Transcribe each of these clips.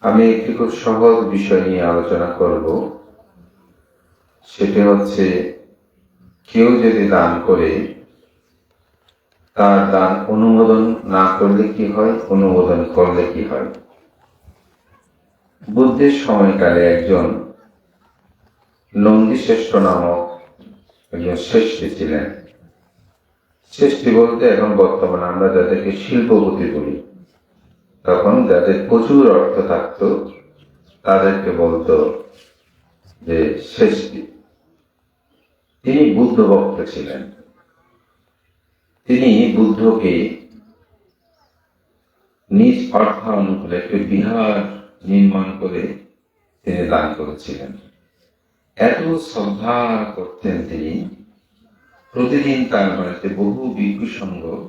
আমি একটি খুব সহজ বিষয় নিয়ে আলোচনা করব। সেটি হচ্ছে, কেউ যদি দান করে, তার দান অনুমোদন না করলে কি হয়? অনুমোদন করলে কি হয়? বুদ্ধের সময়কালে একজন নন্দী শ্রেষ্ঠ নামক একজন শ্রেষ্ঠী ছিলেন। শ্রেষ্ঠী বলতে এখন বর্তমানে আমরা যাদেরকে শিল্পপতি বলি। তখন যাদের প্রচুর অর্থ থাকতো, তাদেরকে বলতো যে শ্রেষ্ঠী তিনি বুদ্ধ ভক্ত ছিলেন। তিনি বুদ্ধকে নিজ অর্থ অনুকূলে একটি বিহার নির্মাণ করে তিনি দান করেছিলেন। এত শ্রদ্ধা করতেন তিনি। প্রতিদিন তার বাড়িতে বহু ভিক্ষু সঙ্গ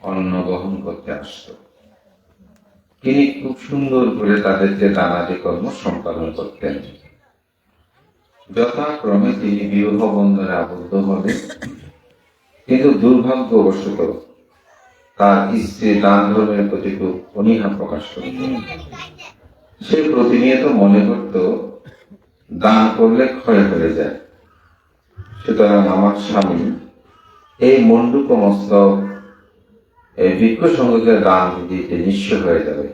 অন্ন বহন করতে আসতো। তিনি খুব সুন্দর করে তাদের তাদেরকে দানাদি কর্ম সম্পাদন করতেন। যথাক্রমে তিনি বিবাহ বন্ধনে আবদ্ধ হলেন কিন্তু দুর্ভাগ্যবশত তার স্ত্রী দান ধর্মের প্রতি অনীহা প্রকাশ করত সে প্রতিনিয়ত মনে করত, দান করলে ক্ষয় হয়ে যায়। সুতরাং আমার স্বামী, এই মন্ডুক মস্তক এই ভিক্ষ সঙ্গকে দান দিতে নিঃস্ব হয়ে যাবে।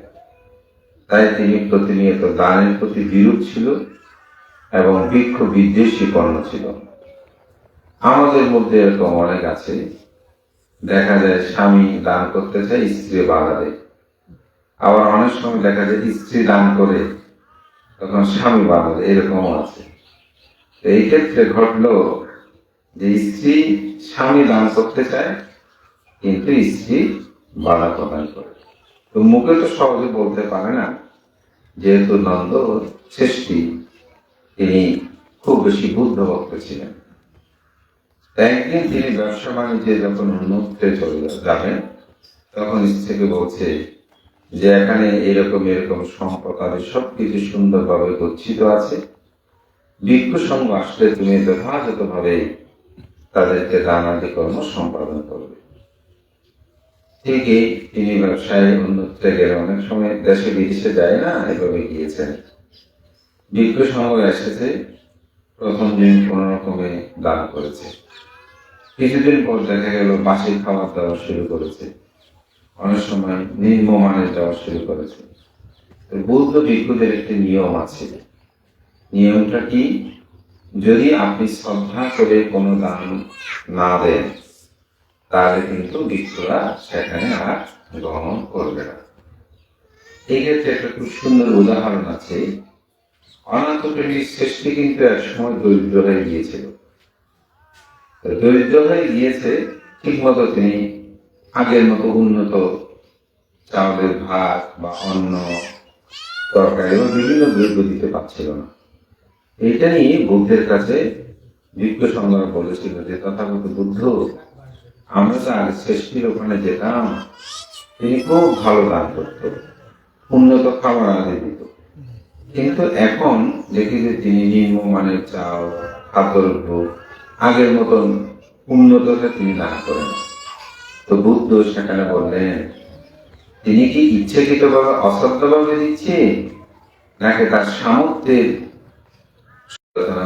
তাই তিনি প্রতিনিয়ত দানের প্রতি বিরূপ ছিল এবং বৃক্ষ বিদ্বেষী কর্ণ ছিল। আমাদের মধ্যে এরকম অনেক আছে। দেখা যায় স্বামী দান করতে চায়, স্ত্রী বাধা দেয়। আবার অনেক সময় দেখা যায় স্ত্রী দান করে, তখন স্বামী বাধা দেয়, এরকমও আছে। এই ক্ষেত্রে ঘটলো যে স্ত্রী স্বামী দান করতে চায় কিন্তু স্ত্রী বাধা প্রদান করে। তো মুখে তো সহজে বলতে পারে না, যেহেতু নন্দ শ্রেষ্ঠী, তিনি খুব বেশি বুদ্ধ ভক্ত ছিলেন। একদিন তিনি ব্যবসা বাণিজ্যে যখন উন্নতে চলে যাবেন, তখন স্ত্রীকে বলছে যে, এখানে এরকম এরকম সম্পদ আদি সবকিছু সুন্দরভাবে গচ্ছিত আছে। ভিক্ষু সঙ্গ আসলে তুমি যথাযথভাবে তাদেরকে দানাদি কর্ম সম্পাদন করবে। ঠিকই তিনি ব্যবসায় উন্নতিতে গেলে অনেক সময় দেশে বিদেশে যায় না, এভাবে গিয়েছেন। ভিক্ষু সংঘ এসেছে, প্রথম দিন কোন রকমে দান করেছে। কিছুদিন পর দেখা গেল বাসি খাবার দেওয়া শুরু করেছে। অনেক সময় নিম্নমানের দেওয়া শুরু করেছে। বৌদ্ধ ভিক্ষুদের একটি নিয়ম আছে। নিয়মটা কি? যদি আপনি শ্রদ্ধা করে কোনো দান না দেন তাহলে কিন্তু ভিক্ষুরা সেখানে আর গ্রহণ করবে না। এই ক্ষেত্রে একটা খুব সুন্দর উদাহরণ আছে। অনাথ প্রেমীর শ্রেষ্ঠী কিন্তু এক সময় দরিদ্র হয়ে গিয়েছিল। দরিদ্র হয়ে গিয়েছে ঠিক মতো তিনি আগের মতো উন্নত চাউলের ভাত বা অন্য তরকারি এবং বিভিন্ন দ্রব্য দিতে পারছিল না। এটা নিয়ে বুদ্ধের কাছে বিজ্ঞ সংগ্রহ বলেছিল যে তথাগত বুদ্ধ আমরা তো আগে ওখানে যেতাম। তিনি খুব ভালো দান করত। উন্নত খাবার আগে দিত। কিন্তু এখন দেখি যে তিনি নিম্নমানের চাল খাদ্যদ্রব্য আগের মতন উন্নততা তিনি দান করেন। তো বুদ্ধ সেখানে বললেন, তিনি কি ইচ্ছাকৃতভাবে অশ্রদ্ধভাবে দিচ্ছে? নাকি তার সামর্থ্যের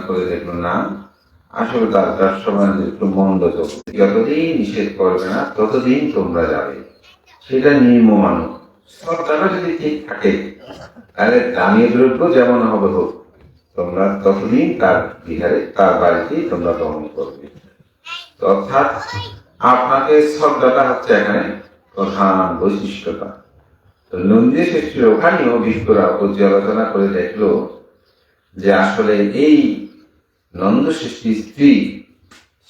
করে দেখল না? আসলে তার তার সময় একটু মন্দ যতদিন নিষেধ করবে না, ততদিন তোমরা যাবে। সেটা নির্মমান শ্রদ্ধাটা যদি ঠিক থাকে, তাহলে দামি দ্রব্য যেমন হবে হোক, তোমরা ততদিন তার বিহারে তার বাড়িতেই তোমরা দমন করবে। অর্থাৎ আপনাকে শ্রদ্ধাটা হচ্ছে এখানে প্রধান বৈশিষ্ট্যতা তো নন্দী শ্রেষ্ঠীর ওখানেও ভিক্ষুরা পর্যালোচনা করে দেখল যে আসলে এই নন্দ সৃষ্টির স্ত্রী,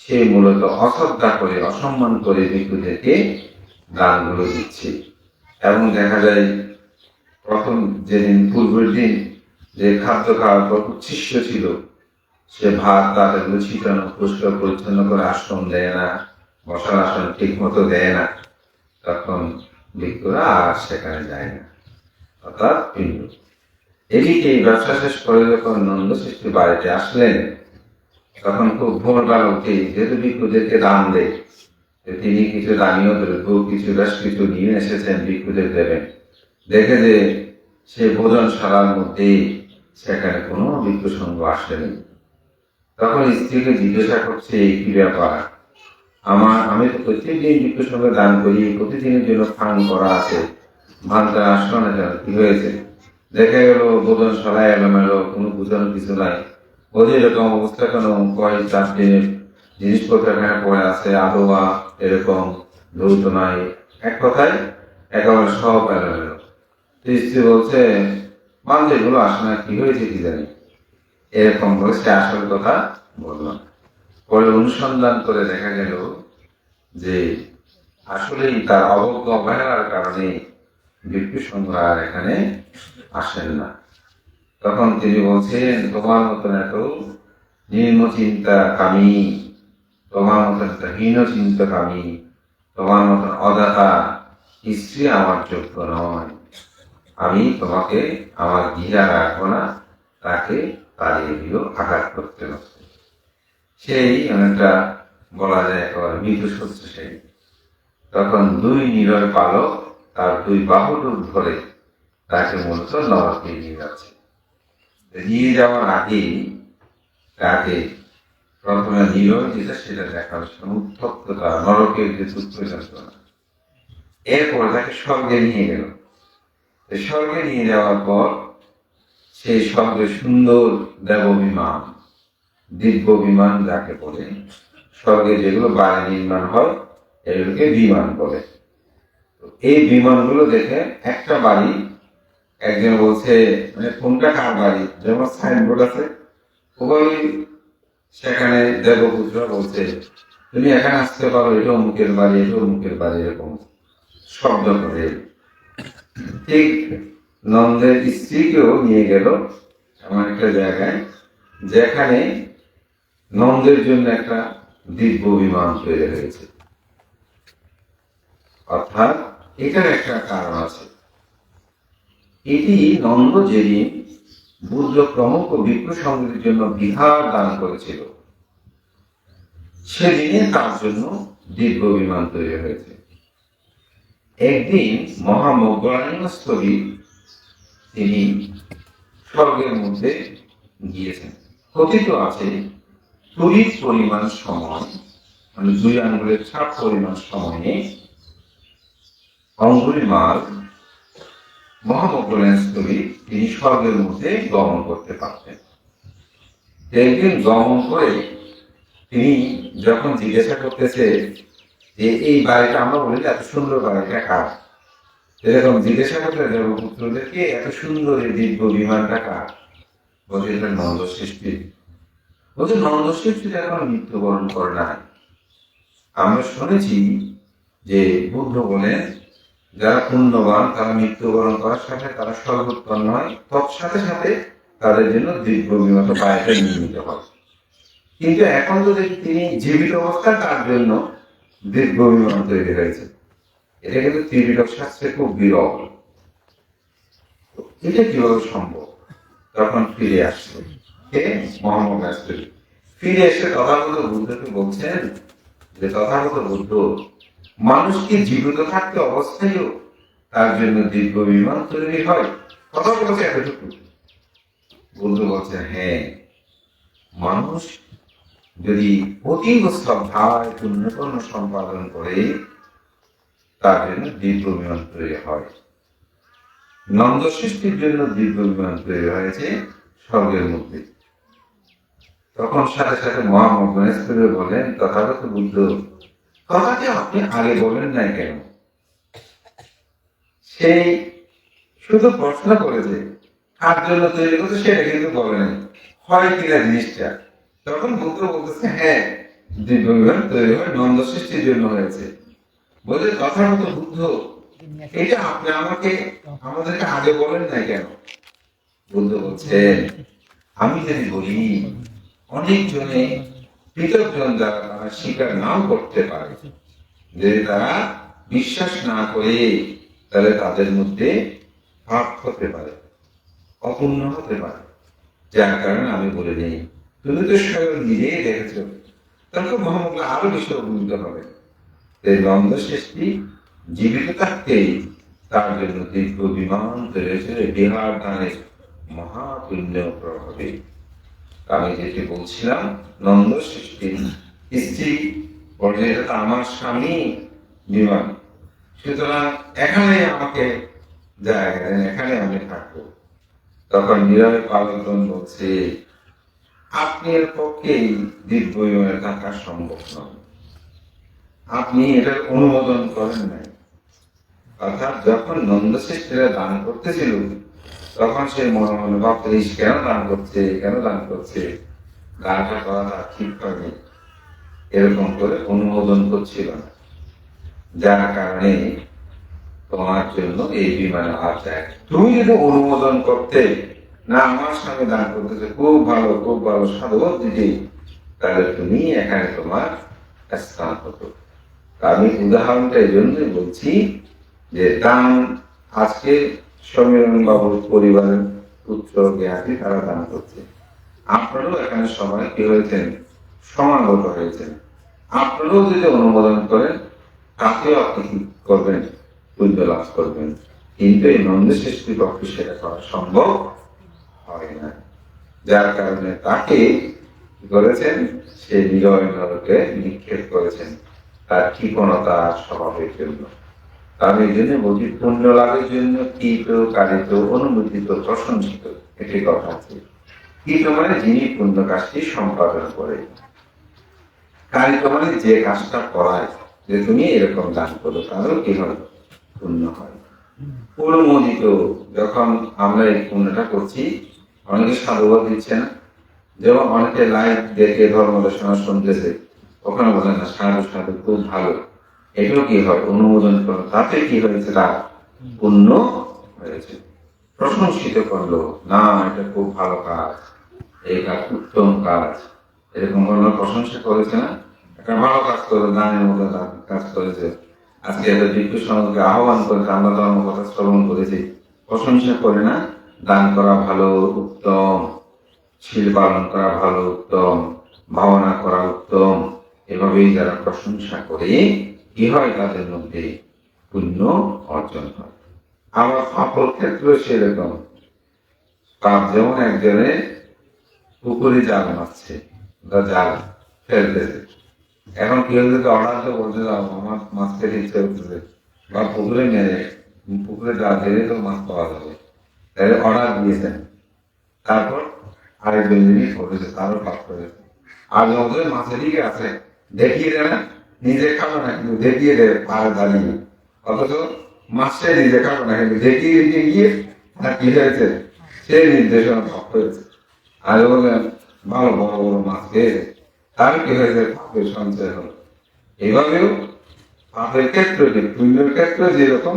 সে মূলত অশ্রদ্ধা করে, অসম্মান করে ভিক্ষুদেরকে দানগুলো দিচ্ছে। এবং দেখা যায়, প্রথম যেদিন, পূর্বের দিন যে খাদ্য খাওয়ার পর উচ্ছিষ্ট ছিল, সে ভাত তাদেরগুলো ছিটানো পরিষ্কার পরিচ্ছন্ন করে আশ্রম দেয় না, বসার আসন ঠিক মতো দেয় না, তখন ভিক্ষুরা আর সেখানে যায় না। অর্থাৎ পিণ্ড। এদিকে ব্যবসা শেষ করে যখন নন্দ সৃষ্টি বাড়িতে আসলেন তখন খুব ভোরবেলা উঠে যেহেতু ভিক্ষুদেরকে দান দেয় তিনি কিছু দানীয় দ্রব্য, কিছু বেশ কিছু নিয়ে এসেছেন ভিক্ষুদের দেবেন দেখে যে সে ভোজনশালার মধ্যে সেখানে কোনো বিপ্রসঙ্গ আসেনি। তখন স্ত্রীকে জিজ্ঞাসা করছে এই কি ব্যাপার? আমার, আমি তো প্রত্যেকদিন বিপ্রসঙ্গ দান করি, প্রতিদিনের জন্য ফান করা আছে। ভানটা আসলো না কি হয়েছে? দেখা গেল ভোজন ভোজনশালায় এলোমেলো, কোনো বুঝানোর কিছু নাই। ওদের এরকম অবস্থা কেন কয়েক চারটে জিনিসপত্র এখানে পড়ে আছে আবহাওয়া এরকম ধৌত নাই। এক কথায় একেবারে সব এলোমেলো তো স্ত্রী বলছে মানতে এগুলো আসে না, কি হয়েছে কি জানি? এরকম সে আসল কথা বললাম পরে অনুসন্ধান করে দেখা গেল যে আসলেই তার অবজ্ঞ অবহেলার কারণে বিক্রি সংগ্রহ এখানে আসেন না। তখন তিনি বলছেন তোমার মতন এত নিম্ন চিন্তা কামী তোমার মতন একটা হীন চিন্তা কামী তোমার মতন অদাতা স্ত্রী আমার যোগ্য নয়। আমি তোমাকে আমার গিরা রাখব না, তাকে তাড়িয়ে দিও আঘাত করতে হবে। সেই অনেকটা বলা যায় একেবারে মৃত সত্য সেই। তখন দুই নিরয় পালক তার দুই বাহুডুর ধরে তাকে মূলত নরকে নিয়ে যাচ্ছে। নিয়ে যাওয়ার আগে তাকে প্রথমে নিরয় যেটা সেটা দেখা হচ্ছে উত্তপ্ততা, নরকের যে যন্ত্রণা এরপর তাকে স্বর্গে নিয়ে গেল। স্বর্গে নিয়ে যাওয়ার পর সেই স্বর্গে সুন্দর দেব বিমান দিব্য বিমান যাকে বলে, স্বর্গে যেগুলো বাড়ি নির্মাণ হয়, এগুলোকে বিমান বলে। এই বিমানগুলো দেখে একটা বাড়ি একজন বলছে মানে কোনটা কার বাড়ি? যেমন সাইনবোর্ড আছে। ওই সেখানে দেবপুত্র বলছে, তুমি এখানে আসতে পারো এটা অমুকের বাড়ি এটা অমুকের বাড়ি, এরকম শব্দ করে। ঠিক নন্দের স্ত্রীকেও নিয়ে গেল এমন একটা জায়গায়, যেখানে নন্দের জন্য একটা দিব্য বিমান তৈরি হয়েছে। অর্থাৎ এটার একটা কারণ আছে। এটি নন্দ যেদিন বুদ্ধ প্রমুখ ও বিপ্র সঙ্গের জন্য বিহার দান করেছিল। সেদিনে তার জন্য দিব্য বিমান তৈরি হয়েছে। একদিন মহামগ্রাণস্থলী তিনি স্বর্গের মধ্যে গিয়েছেন। কথিত আছে তড়িৎ পরিমাণ সময় মানে দুই আঙ্গুলের ছাপ পরিমাণ সময়ে অঙ্গুলি মাল মহামগ্রস্থলী তিনি স্বর্গের মধ্যে গমন করতে পারতেন একদিন গমন করে তিনি যখন জিজ্ঞাসা করতেছে যে, এই বাড়িটা আমরা বলি এত সুন্দর বাড়িটা কার? এরকম জিজ্ঞাসা করতে দেবপুত্রদেরকে, এত সুন্দর এই দিব্য বিমানটা কার? বলছে, এটা নন্দ সৃষ্টি। বলছে, নন্দ সৃষ্টি এখন মৃত্যুবরণ করে নাই। আমরা শুনেছি যে বুদ্ধ বলেন যারা পুণ্যবান, তারা মৃত্যুবরণ করার সাথে তারা সর্বোৎপন্ন হয়। তৎসাথে সাথে তাদের জন্য দিব্য বিমাত পায়টা নির্মিত হয়। কিন্তু এখন দেখি তিনি জীবিত অবস্থায় তার জন্য দিব্য বিমান তৈরি হয়েছে এটা কিন্তু ত্রিবিধক শাস্ত্রে খুব বিরল। এটা কীভাবে সম্ভব? তখন ফিরে আসলো। কে? মোহাম্মদ ফিরে এসে তথাগত বুদ্ধকে বলছেন যে, তথাগত বুদ্ধ মানুষকে জীবিত থাকতে অবস্থায়ও তার জন্য দীর্ঘ বিমান তৈরি হয়। কথা বলছে এতটুকু। বুদ্ধ বলছে হ্যাঁ মানুষ যদি অতীব শ্রদ্ধায় পুণ্যকর্ম সম্পাদন করে, তার জন্য দীর্ঘ বিমান তৈরি হয়। নন্দ সৃষ্টির জন্য দীর্ঘ বিমান তৈরি হয়েছে স্বর্গের মধ্যে। তখন সাথে সাথে মহামগ বলেন, তথাগত বুদ্ধ কথাটি আপনি আগে বলেন নাই কেন? সেই শুধু প্রশ্ন কার জন্য তৈরি করছে সেটা কিন্তু বলে নাই। হয় কিনা জিনিসটা? তখন বুদ্ধ বলতেছে হ্যাঁ দিব্যবিমান তৈরি হয় নন্দ সৃষ্টির জন্য হয়েছে। বলে কথা মতো বুদ্ধ, এটা আপনি আমাকে, আমাদেরকে আগে বলেন নাই কেন? বুদ্ধ বলছেন আমি যদি বলি, অনেক জনে পৃথক জন যারা তারা স্বীকার নাও করতে পারে যে তারা বিশ্বাস না করে, তাহলে তাদের মধ্যে পাপ হতে পারে, অপূর্ণ হতে পারে। যার কারণে আমি বলে নেই তুমি তো স্বয়ং নিজেই দেখেছ তখন মোহাম্মদ আরও বেশি অভিভূত হবে। এই দ্বন্দ্ব সৃষ্টি জীবিত থাকতেই তার জন্য দীর্ঘ বিমান জন্য বিহার দানের মহাপুণ্য প্রভাবে। আমি যেটি বলছিলাম নন্দ সৃষ্টি। স্ত্রী তো আমার স্বামী বিমান। সুতরাং এখানে আমাকে জায়গা এখানে আমি থাকব। তখন নীরবে পালন বলছে, আপনি এর পক্ষে দিব্যমে থাকা সম্ভব নয় আপনি এটা অনুমোদন করেন নাই। অর্থাৎ যখন নন্দশ্রেষ্ঠীরা দান করতেছিল তখন সে মনে মনে ইস, কেন দান করছে? কেন দান করছে? দানটা করাটা ঠিক হয়নি। এরকম করে অনুমোদন করছিল না। যার কারণে তোমার জন্য এই বিমানে হাত দেয় তুমি যদি অনুমোদন করতে না আমার সঙ্গে দান করতেছে, খুব ভালো খুব ভালো সাধুবাদ দিদি তাহলে তুমি এখানে তোমার স্থান হতো। আমি উদাহরণটা এই জন্যই বলছি যে দান আজকে সমীরণ বাবুর পরিবারের পুত্র জ্ঞাতি তারা দান করছে। আপনারাও এখানে সবাই কি হয়েছেন? সমাগত হয়েছেন। আপনারাও যদি অনুমোদন করেন তাতেও আপনি কি করবেন? পুণ্য লাভ করবেন। কিন্তু এই নন্দ সৃষ্টির পক্ষে সেটা করা সম্ভব হয় না। যার কারণে তাকে করেছেন? সে বিজয় নরকে নিক্ষেপ করেছেন। তার কৃপণতা স্বভাবের জন্য। আমি এই জন্য বলছি পুণ্য লাভের জন্য কৃত কারিত অনুমোদিত, প্রশংসিত একটি কথা আছে। কৃত মানে যিনি পুণ্য কাজটি সম্পাদন করে কারিত মানে যে কাজটা করায়, যে তুমি এরকম দান করো তাহলেও কি হয় পুণ্য হয়। অনুমোদিত, যখন আমরা এই পুণ্যটা করছি, অনেকে সাধুবাদ দিচ্ছে না যেমন অনেকে লাইভ দেখে ধর্ম দর্শনা শুনতেছে, ওখানে বলে না, সাধু সাধু, খুব ভালো। এটাও কি হয়? অনুমোদন করল। তাতে কি হয়েছে? তার পুণ্য হয়েছে। প্রশংসিত করল, না, এটা খুব ভালো কাজ। এই কাজ উত্তম কাজ। এরকম কোনো প্রশংসা করেছে না? একটা ভালো কাজ করে দানের মতো কাজ করেছে। আজকে এত ভিক্ষু সঙ্গে আহ্বান করে, আমরা ধর্ম কথা শ্রবণ করেছি। প্রশংসা করে না? দান করা ভালো, উত্তম। শিল পালন করা ভালো, উত্তম। ভাবনা করা উত্তম। এভাবেই যারা প্রশংসা করে কি হয় তাদের মধ্যে পুণ্য অর্জন হয়। আবার অপর ক্ষেত্রে সেরকম। তার যেমন একজনে পুকুরে জাল মারছে, বা জাল ফেলতেছে এখন কেউ যদি অর্ডার তো বলতে আমার মাছ খেতে ইচ্ছে করতেছে। বা পুকুরে মেরে, পুকুরে জাল ফেলে তো মাছ পাওয়া যাবে। তাহলে অর্ডার দিয়েছেন। তারপর আরেকজন জিনিস করেছে তারও পাপ করেছে। আর যখন মাছের দিকে আছে, দেখিয়ে দেয় না নিজে খাবে না, কিন্তু দেখিয়ে দেয় পাড়ে দাঁড়িয়ে অথচ মাছটাই নিজে খাবে না, কিন্তু দেখিয়ে দিয়ে গিয়ে আর কি হয়েছে? সে নির্দেশনা পাপ হয়েছে। আর বললেন ভালো বড় বড় মাছ খেয়েছে তার কি হয়েছে? পাপের সঞ্চয় হলো। এভাবেও পাপের ক্ষেত্রে পুণ্যের ক্ষেত্রে যেরকম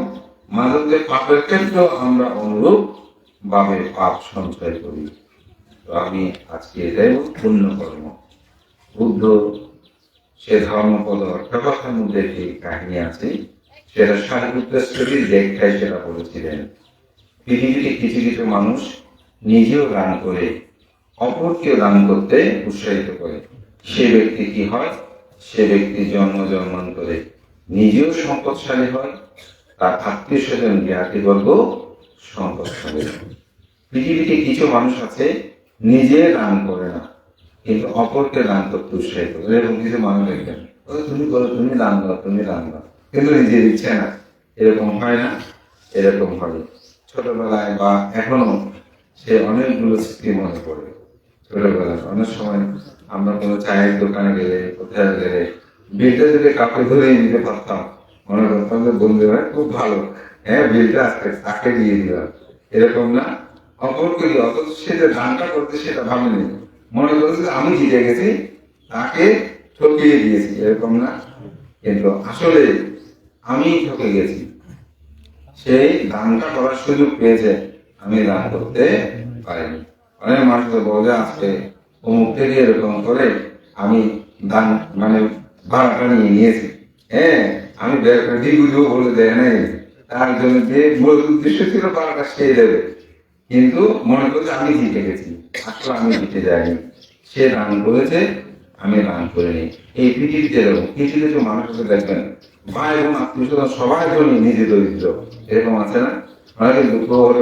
মধ্যে পাপের ক্ষেত্রেও আমরা অনুরূপ ভাবে পাপ সঞ্চয় করি। তো আমি আজকে এটাই পূর্ণ কর্ম বুদ্ধ সে ধর্মপদ অর্থকথার মধ্যে একটি কাহিনী আছে, সেটা সাহিত্যের লেখায় সেটা বলেছিলেন। পৃথিবীতে কিছু কিছু মানুষ নিজেও দান করে, অপরকেও দান করতে উৎসাহিত করে, সে ব্যক্তি কি হয়? সে ব্যক্তি জন্ম জন্মান্তরে নিজেও সম্পদশালী হয়, তার আত্মীয় স্বজন জ্ঞাতিবর্গ সম্পদশালী হয়। পৃথিবীতে কিছু মানুষ আছে, নিজে দান করে না। কিন্তু অপরকে দান করতে উৎসাহিত করে এরকম কিছু মানুষ দেখবেন "ও, তুমি করো তুমি দান দাও তুমি দান দাও কিন্তু নিজে দিচ্ছে না। এরকম হয় না এরকম হয় ছোটবেলায় বা এখনও সে অনেকগুলো স্মৃতি মনে পড়ে। ছোটবেলায় অনেক সময় আমরা কোনো চায়ের দোকানে গেলে কোথায় গেলে বিলটা যদি কাপড় ধরে নিতে পারতাম মনে করতাম যে বন্ধু ভাই খুব ভালো। হ্যাঁ বিলটা আজকে তাকে দিয়ে দিলাম। এরকম না। অপরকে দিয়ে অথচ সে যে দানটা করতে সেটা ভাবেনি মনে করছে আমি জিতে গেছি, তাকে ঠকিয়ে দিয়েছি, এরকম না? কিন্তু আসলে আমি ঠকে গেছি। সেই দানটা করার সুযোগ পেয়েছে, আমি দান করতে পারিনি। অনেক মানুষ তো বলে আজকে অমুক থেকে এরকম করে আমি দান মানে ভাড়াটা নিয়ে নিয়েছি। হ্যাঁ আমি করে বুঝব বলে দেয় নাই। তার জন্য যে মূল উদ্দেশ্য ছিল ভাড়াটা সে দেবে। কিন্তু মনে করছে, আমি জিতে গেছি। আসলে আমি জিতে যাইনি। সে দান করেছে, আমি দান করিনি। এই পৃথিবীতে কিছু কিছু মানুষ আছে দেখবেন ভাই বোন, আত্মীয় সবাই জন্য নিজে দরিদ্র। এরকম আছে না? অনেকে দুঃখ হলে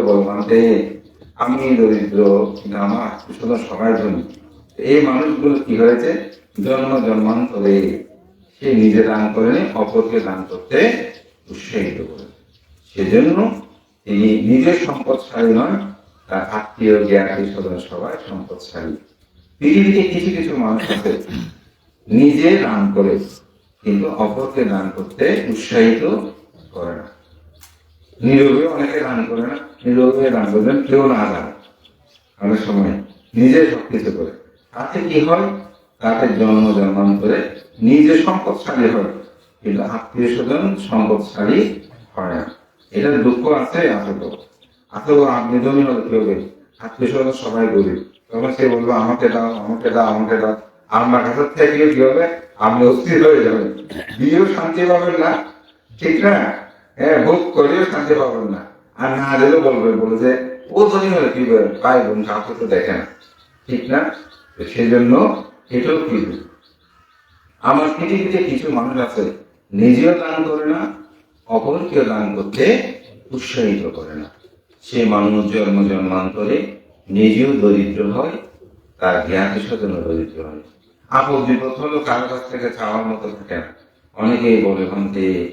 যে আমি দরিদ্র, কিন্তু আমার আত্মীয় সবাই ধনী। এই মানুষগুলো কি হয়েছে? জন্ম জন্মান্তরে সে নিজে দান করেনি, অপরকে দান করতে উৎসাহিত করে সেজন্য তিনি নিজের সম্পদশালী নয় তার আত্মীয় জ্ঞাতি স্বজন সবাই সম্পদশালী। পৃথিবীতে কিছু কিছু মানুষ আছে, নিজে দান করে, কিন্তু অপরকে দান করতে উৎসাহিত করে না। নীরবে অনেকে দান করে না নীরবে দান করবেন কেউ না দান। অনেক সময় নিজে সবকিছু করে। তাতে কি হয়? তাতে জন্ম জন্মান্তরে নিজে সম্পদশালী হয়, কিন্তু আত্মীয় স্বজন সম্পদশালী হয় না। এটার দুঃখ আছে আছে তো আছে আপনি ধনী হলে কি হবে আত্মীয় স্বজন সবাই গরিব। তখন সে বলব, আমাকে দাও আমাকে দাও আমাকে দাও। আমার কাছে থেকে কি হবে? আপনি অস্থির হয়ে যাবেন। বিয়েও শান্তি পাবেন না। ঠিক না? হ্যাঁ ভোগ করেও শান্তি পাবেন না। আর না দিলেও বলবে বলে যে, ও ধনী হলে কি হবে? পাই বোন কাউকে তো দেখে না। ঠিক না? সেই জন্য এটাও কি আমার পৃথিবীতে কিছু মানুষ আছে, নিজেও দান করে না, অপরকেও দান করতে উৎসাহিত করে না। সে মানুষ জন্ম জন্মান্তরে নিজেও দরিদ্র হয়, তার জ্ঞাত স্বজনও দরিদ্র হয়। আপদ বিপদ হলো কারও কাছ থেকে চাওয়ার মতো থাকে না। অনেকেই বলে ভান্তে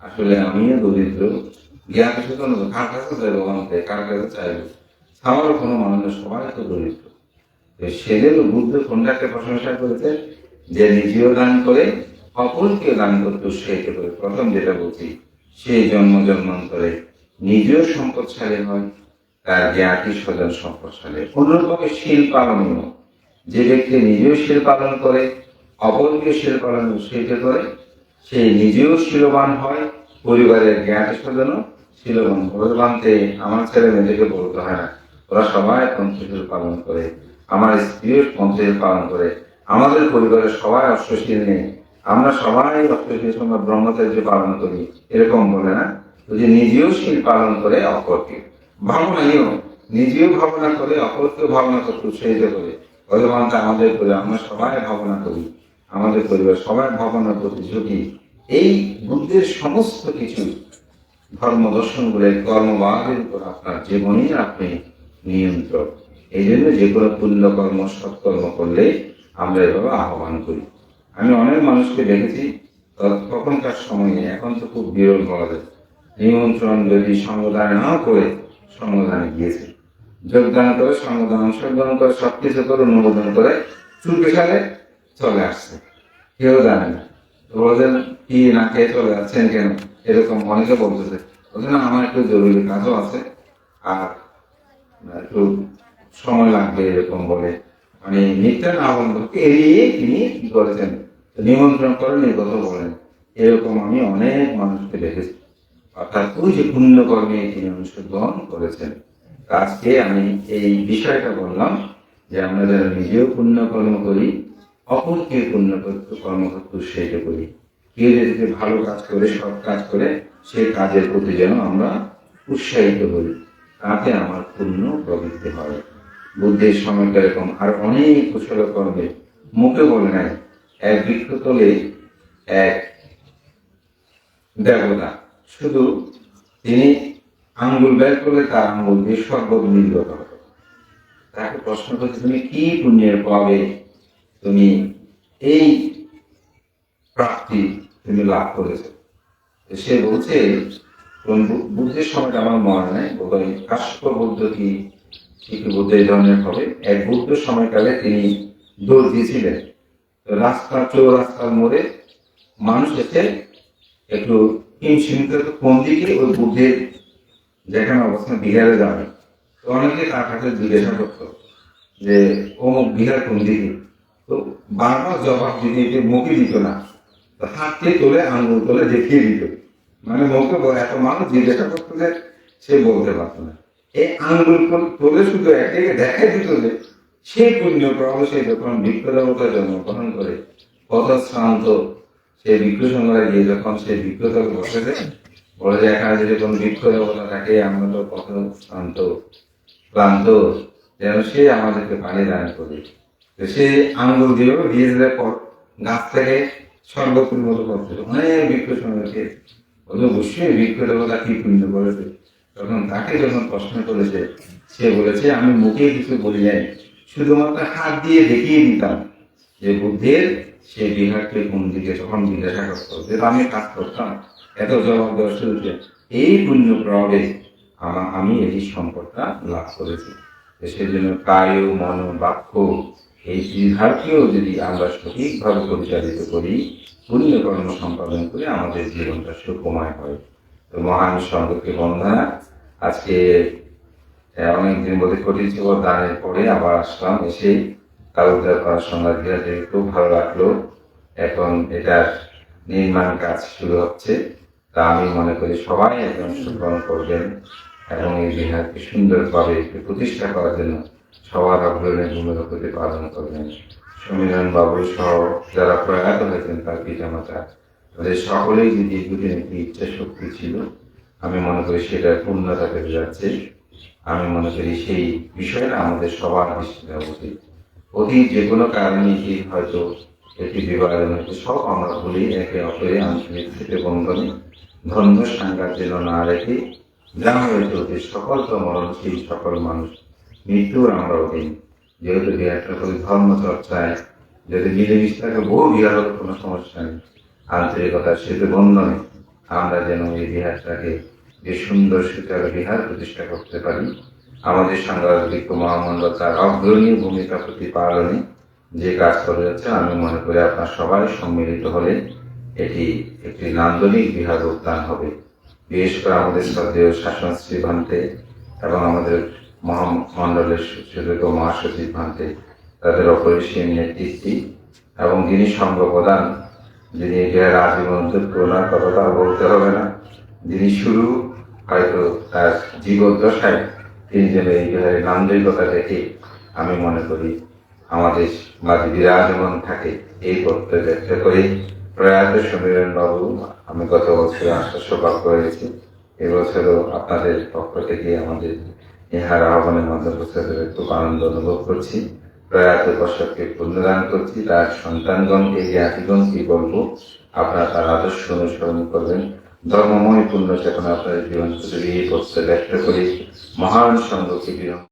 আসলে আমিও দরিদ্র। জ্ঞাত স্বজন কার কাছে চাইব ভান্তে কার কাছে চাইব? চাওয়ার কোনো মানুষ সবাই তো দরিদ্র। সেজন্য বুদ্ধ কোনটাকে প্রশংসা করেছে যে নিজেও দান করে অপরকে দান করতে উৎসাহিত করে। প্রথম যেটা বলছি, সে জন্ম জন্মান্তরে নিজেও সম্পদশালী হয় তার জ্ঞাতি স্বজন সম্পদশালী। অনুরূপভাবে শিল পালনীয় যে ব্যক্তি নিজেও শিল পালন করে, অপরকে শিল পালন উৎসাহিত করে, সে নিজেও শিলবান হয়, পরিবারের জ্ঞাতি স্বজনও শিলবান ভগবানকে আমার ছেলে মেয়েদেরকে বলতে হয় না, ওরা সবাই পঞ্চশীল পালন করে, আমার স্ত্রীও পঞ্চশীল পালন করে, আমাদের পরিবারের সবাই অশ্বশীল নেই আমরা সবাই অশ্বশীল সময় ব্রহ্মচার্য পালন করি, এরকম বলে না? যে নিজেও শীল পালন করে অপরকে। ভাবনাইও নিজেও ভাবনা করে অপরকেও ভাবনা করতে উৎসাহিত করে। ভগবানটা আমাদের করে, আমরা সবাই ভাবনা করি। আমাদের পরিবার সবাই ভাবনা প্রতি ঝুঁকি এই বুদ্ধের সমস্ত কিছু ধর্ম দর্শন দর্শনগুলো কর্মবাদের উপর আপনার জীবনই আপনি নিয়ন্ত্রণ এই জন্য যে কোনো পুণ্যকর্ম সৎকর্ম করলে আমরা এভাবে আহ্বান করি। আমি অনেক মানুষকে দেখেছি, তখনকার সময়ে, এখন তো খুব বিরল পাওয়া যায়। নিমন্ত্রণ যদি সঙ্গদান না করে সঙ্গদানে গিয়েছে। যোগদান করে সঙ্গদান অংশগ্রহণ করে সবকিছু করে অনুমোদন করে চুলকে সালে চলে আসছে। কেউ জানে না। বলছেন কি না খেয়ে চলে যাচ্ছেন কেন? এরকম অনেকে বলতেছে। বলছে না আমার একটু জরুরি কাজও আছে। আর একটু সময় লাগবে এরকম বলে। মানে নিত্যান আবন্ধকে এড়িয়ে তিনি কি করেছেন? নিমন্ত্রণ এই কথা বলেন এরকম আমি অনেক মানুষকে দেখেছি। অর্থাৎ ওই যে পুণ্যকর্মে তিনি অংশগ্রহণ করেছেন। আজকে আমি এই বিষয়টা বললাম যে আমরা যারা নিজেও পুণ্যকর্ম করি অপরকে পুণ্য করতে- কর্ম করতে উৎসাহিত করি। কেউ যদি ভালো কাজ করে, সৎ কাজ করে সেই কাজের প্রতি যেন আমরা উৎসাহিত করি তাতে আমার পুণ্য প্রবৃত্তি হয়। বুদ্ধির সময়টা এরকম। আর অনেক কুশল কর্মে, মুখে বলে নাই, এক বৃক্ষতলে এক দেবতা শুধু তিনি আঙ্গুল বের করলে তার আঙ্গুল দিয়ে সর্বত নির্গত হবে। তাকে প্রশ্ন করছে, তুমি কি পুণ্যের পাবে? তুমি এই প্রাপ্তি তুমি লাভ করেছ। সে বলছে বুদ্ধের সময়টা আমার মনে নেই বোধহয় কাশ্যপ বুদ্ধ কি? কি বুদ্ধ এই ধরনের হবে? এক বুদ্ধ সময়কালে তিনি দৌড় দিয়েছিলেন। রাস্তা চৌরাস্তার মোড়ে মানুষ এসে একটু হিমশিমতে কোন দিকে? ওই বুদ্ধের যেখানে অবস্থান বিহারে যাবে তো অনেকে তার কাছে জিজ্ঞাসা করতো যে অমুক বিহার কোন দিকে? তো বারবার জবাব দিতে দিতে মুখে দিত না। তো হাতকে তোলে আঙুল তোলে দেখিয়ে দিত। মানে মুখে এত মানুষ জিজ্ঞাসা করতো যে, সে বলতে পারতো না। এই আঙ্গুল তোলে শুধু একে দেখাই দিত যে, সেই পুণ্য প্রভাব সে যখন বৃক্ষ জন্মগ্রহণ করে কত শ্রান্ত সে বৃক্ষ সংগ্রহে গিয়ে যখন সে বৃক্ষতলে বসে যায়, বলে যে এখানে যদি কোনো বৃক্ষ দেবতা থাকে, আমরা তো কত শ্রান্ত ক্লান্ত, যেন সে আমাদেরকে পানি দান করে। তো সে আঙ্গুল দিয়ে দিয়ে দিলে গাছ থেকে সর্বপুর মতো করতে অনেক বৃক্ষ ওদের অবশ্যই বৃক্ষ কি পুণ্য করেছে? তখন তাকে যখন প্রশ্ন করেছে, সে বলেছে, আমি মুখে কিছু বলি নাই, শুধুমাত্র হাত দিয়ে দেখিয়ে দিতাম যে বুদ্ধের সে বিহারকে কোন দিকে তখন জিজ্ঞাসা করতো যে আমি কাজ করতাম? এত জবাব দেওয়া শুরুতে এই পুণ্য প্রভাবে আমা- এই সম্পদটা লাভ করেছি। সেজন্য কায়, মন, বাক্য, এই বিহারকেও যদি আমরা সঠিকভাবে পরিচালিত করি, পুণ্য কর্ম সম্পাদন করে আমাদের জীবনটা সুখময় হয়। তো মহান সঙ্গকে বন্দনা আজকে অনেকদিন বলে করেছি ও দানের পরে আবার আসলাম এসে তালুকদার করার সঙ্গে বিহারে খুব ভালো লাগল এখন এটার নির্মাণ কাজ শুরু হচ্ছে। তা আমি মনে করি সবাই এখন অংশগ্রহণ করবেন এবং এই বিহারকে সুন্দরভাবে প্রতিষ্ঠা করার জন্য সবার অগ্রণী ভূমিকা প্রতি পালন করবেন। সমীরণ বাবু সহ যারা প্রয়াত হয়েছেন তার পিতামাতা, তাদের সকলেই যদি এগুলি একটি ইচ্ছা শক্তি ছিল, আমি মনে করি সেটা পূর্ণতা পেতে যাচ্ছে। আমি মনে করি সেই বিষয়টা আমাদের সবার দেওয়া উচিত অতীত যে কোনো কারণে কি হয়তো একটি বিবাহের মধ্যে সব আমরা বলি একে অপরে আন্তরিক থেকে বন্ধনে ধর্ম সাংঘাত যেন না রেখে যা হয়েছে অতীত সকল তো মরণশীল সকল মানুষ মৃত্যুর আমরা অধীন। যেহেতু বিহারটা করি ধর্ম চর্চায়, যদি মিলেমিশে থাকে বহু বিহারের কোনো সমস্যা নেই আন্তরিকতার সেতু বন্ধনে আমরা যেন এই বিহারটাকে যে সুন্দর সুচার বিহার প্রতিষ্ঠা করতে পারি আমাদের সাংবাদিক মহামণ্ডল তার অগ্রণী ভূমিকা প্রতিপালনে যে কাজ করে যাচ্ছে আমি মনে করি আপনার সবাই সম্মিলিত হলে এটি একটি নান্দনিক বিহার উদ্যান হবে। বিশেষ করে আমাদের শ্রদ্ধেয় শাসনশ্রী ভান্তে এবং আমাদের মহামণ্ডলের সুযোগ্য মহাসচিব ভান্তে, তাদের অপরিসীম নেতৃত্বে এবং যিনি সঙ্গ প্রধান যিনি বিহার আজীবন ওনার কথাটা বলতে হবে না, যিনি শুরু হয়তো তার জীবদ্দশায় যেন এই বিহারের নান্দরিকতা দেখে আমি মনে করি। আমাদের মাঝে বিরাজমান থাকে এই প্রত্যয় ব্যক্ত করে প্রয়াত সমীরণ বাবু। আমি গত বছর আশ্বাস প্রাপ্ত হয়েছি। এবছরও আপনাদের পক্ষ থেকে আমাদের ইহার আহ্বানের মাধ্যমে খুব আনন্দ অনুভব করছি। প্রয়াত দর্শককে পুণ্যদান করছি, তার সন্তানগণকে, জ্ঞাতিগণকে বলব, আপনারা তার আদর্শ অনুসরণ করবেন। ধর্মময় পুণ্য চেতনা আপনাদের জীবন প্রত্যয় ব্যক্ত করে মহান সঙ্গকে বিরম